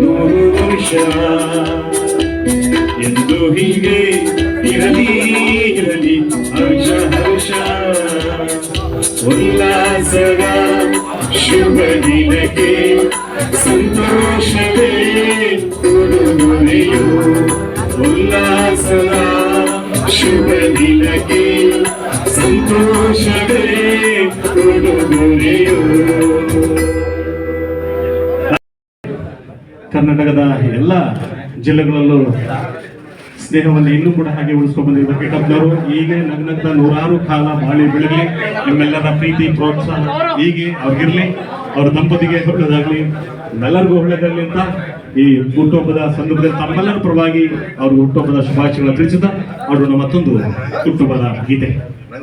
ನೂರು ಎಂದು ಹೀಗೆ ಇರಲಿ ಇರಲಿ, ಹರ್ಷ ಹರ್ಷ. ಉಲ್ಲಾಸದ ಶುಭ ದಿನಕ್ಕೆ ಸಂತೋಷವೇ ಉಡುಗೊರೆಯು. ಉಲ್ಲಾಸದ ಶುಭ ದಿನಕ್ಕೆ ಸಂತೋಷವೇ ಉಡುಗೊರೆಯು. ಕರ್ನಾಟಕದ ಎಲ್ಲ ಜಿಲ್ಲೆಗಳಲ್ಲೂ ಸ್ನೇಹವನ್ನು ಇನ್ನೂ ಕೂಡ ಹಾಗೆ ಉಳಿಸ್ಕೊಂಡು ಬಂದಿರುವ ಕಿಟಪ್ನವರು ಹೀಗೆ ನಗ್ನಗ್ತ ನೂರಾರು ಕಾಲ ಬಾಳಿ ಬೆಳಗಲಿ, ನಿಮ್ಮೆಲ್ಲರ ಪ್ರೀತಿ, ಪ್ರೋತ್ಸಾಹ, ಹೀಗೆ ಅವ್ರಿಗಿರ್ಲಿ, ಅವ್ರ ದಂಪತಿಗೆ ಒಳ್ಳೆದಾಗ್ಲಿ ಎಲ್ಲರಿಗೂ ಒಳ್ಳೆದಾಗ್ಲಿ ಅಂತ ಈ ಹುಟ್ಟುಹಬ್ಬದ ಸಂದರ್ಭದಲ್ಲಿ ತಮ್ಮೆಲ್ಲರ ಪರವಾಗಿ ಅವ್ರಿಗೆ ಹುಟ್ಟುಹಬ್ಬದ ಶುಭಾಶಯಗಳನ್ನು ತಿಳಿಸಿದ ಅವರು ಮತ್ತೊಂದು ಹುಟ್ಟುಹಬ್ಬದ ಗೀತೆ.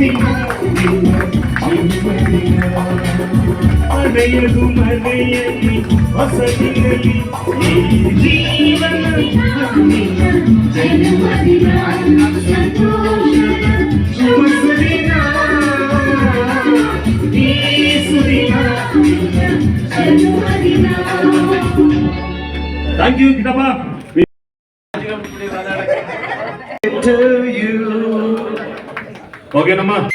ಸುದಿನ ಮನೆಯದು ಮನೆಯಲ್ಲಿ ಹೊಸತಿನಲ್ಲಿ ಈ ಜೀವನ ಶುಭ ಸುದಿನ ಈ ಸುದಿನ ಥ್ಯಾಂಕ್ ಯು ಕಿಟಪ್ಪ OK 了吗？